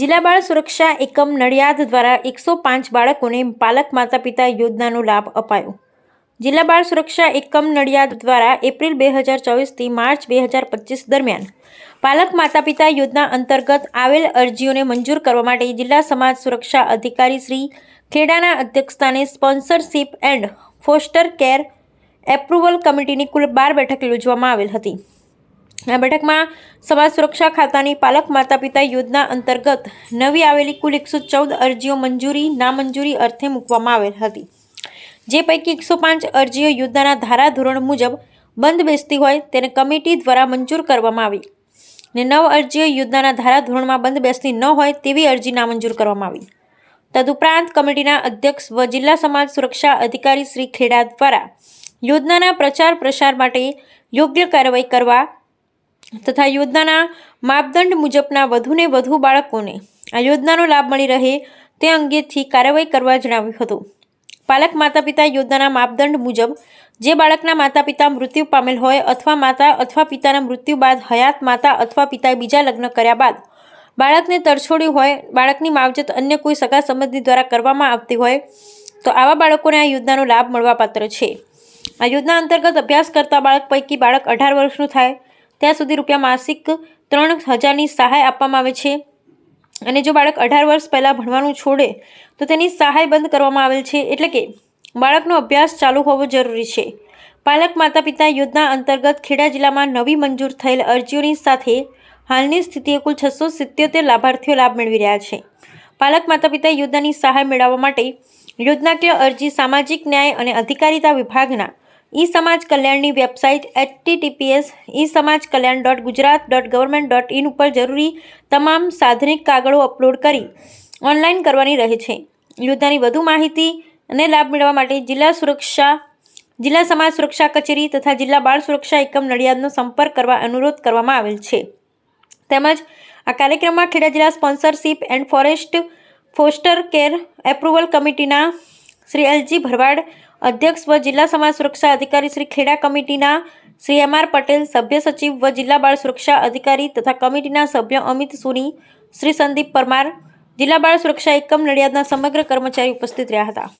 જિલ્લા બાળ સુરક્ષા એકમ નડિયાદ દ્વારા એકસો પાંચ બાળકોને પાલક માતા પિતા યોજનાનો લાભ અપાયો. જિલ્લા બાળ સુરક્ષા એકમ નડિયાદ દ્વારા એપ્રિલ બે હજાર ચોવીસથી માર્ચ બે હજાર પચીસ દરમિયાન પાલક માતા પિતા યોજના અંતર્ગત આવેલ અરજીઓને મંજૂર કરવા માટે જિલ્લા સમાજ સુરક્ષા અધિકારી શ્રી ખેડાના અધ્યક્ષસ્થાને sponsorship and foster care approval કમિટીની કુલ બાર બેઠક યોજવામાં આવેલ હતી. આ બેઠકમાં સમાજ સુરક્ષા ખાતાની પાલક માતા પિતા યોજના અંતર્ગત નવી આવેલી કુલ એકસો ચૌદ અરજીઓ મંજૂરી નામંજૂરી અર્થે મૂકવામાં આવેલ હતી. જે પૈકી એકસો પાંચ અરજીઓ યોજનાના ધારાધોરણ મુજબ બંધ બેસતી હોય તેને કમિટી દ્વારા મંજૂર કરવામાં આવી ને નવ અરજીઓ યોજનાના ધારાધોરણમાં બંધ બેસતી ન હોય તેવી અરજી નામંજૂર કરવામાં આવી. તદુપરાંત કમિટીના અધ્યક્ષ વ જિલ્લા સમાજ સુરક્ષા અધિકારી શ્રી ખેડા દ્વારા યોજનાના પ્રચાર પ્રસાર માટે યોગ્ય કાર્યવાહી કરવા તથા યોજનાના માપદંડ મુજબના વધુને વધુ બાળકોને આ યોજનાનો લાભ મળી રહે તે અંગેથી કાર્યવાહી કરવા જણાવ્યું હતું. પાલક માતા પિતા યોજનાના માપદંડ મુજબ જે બાળકના માતા પિતા મૃત્યુ પામેલ હોય અથવા માતા અથવા પિતાના મૃત્યુ બાદ હયાત માતા અથવા પિતાએ બીજા લગ્ન કર્યા બાદ બાળકને તરછોડ્યું હોય, બાળકની માવજત અન્ય કોઈ સગા સંબંધી દ્વારા કરવામાં આવતી હોય, તો આવા બાળકોને આ યોજનાનો લાભ મળવાપાત્ર છે. આ યોજના અંતર્ગત અભ્યાસ કરતા બાળક પૈકી બાળક અઢાર વર્ષનું થાય ત્યાં સુધી રૂપિયા માસિક ત્રણ હજારની સહાય આપવામાં આવે છે. અને જો બાળક અઢાર વર્ષ પહેલાં ભણવાનું છોડે, તો તેની સહાય બંધ કરવામાં આવેલ છે એટલે કે બાળકનો અભ્યાસ ચાલુ હોવો જરૂરી છે. પાલક માતા પિતા યોજના અંતર્ગત ખેડા જિલ્લામાં નવી મંજૂર થયેલ અરજીઓની સાથે હાલની સ્થિતિએ કુલ છસો સિત્યોતેર લાભાર્થીઓ લાભ મેળવી રહ્યા છે. પાલક માતા પિતા યોજનાની સહાય મેળવવા માટે યોજનાકીય અરજી સામાજિક ન્યાય અને અધિકારિતા વિભાગના ઈ સમાજ કલ્યાણની website HTTPS e Samaj Kalyan dot Gujarat dot government dot in ઉપર જરૂરી તમામ સાધનિક કાગળો અપલોડ કરી ઓનલાઈન કરવાની રહે છે. યોદ્ધાની વધુ માહિતી અને લાભ મેળવવા માટે જિલ્લા સુરક્ષા, જિલ્લા સમાજ સુરક્ષા કચેરી તથા જિલ્લા બાળ સુરક્ષા એકમ નડિયાદનો સંપર્ક કરવા અનુરોધ કરવામાં આવેલ છે. તેમજ આ કાર્યક્રમમાં ખેડા જિલ્લા sponsorship and forest foster care approval કમિટીના શ્રી એલજી ભરવાડ અધ્યક્ષ વ જિલ્લા સમાજ સુરક્ષા અધિકારી શ્રી ખેડા કમિટીના શ્રી એમ આર પટેલ, સભ્ય સચિવ વ જિલ્લા બાળ સુરક્ષા અધિકારી તથા કમિટીના સભ્ય અમિત સુની, શ્રી સંદીપ પરમાર, જિલ્લા બાળ સુરક્ષા એકમ નડિયાદના સમગ્ર કર્મચારી ઉપસ્થિત રહ્યા હતા.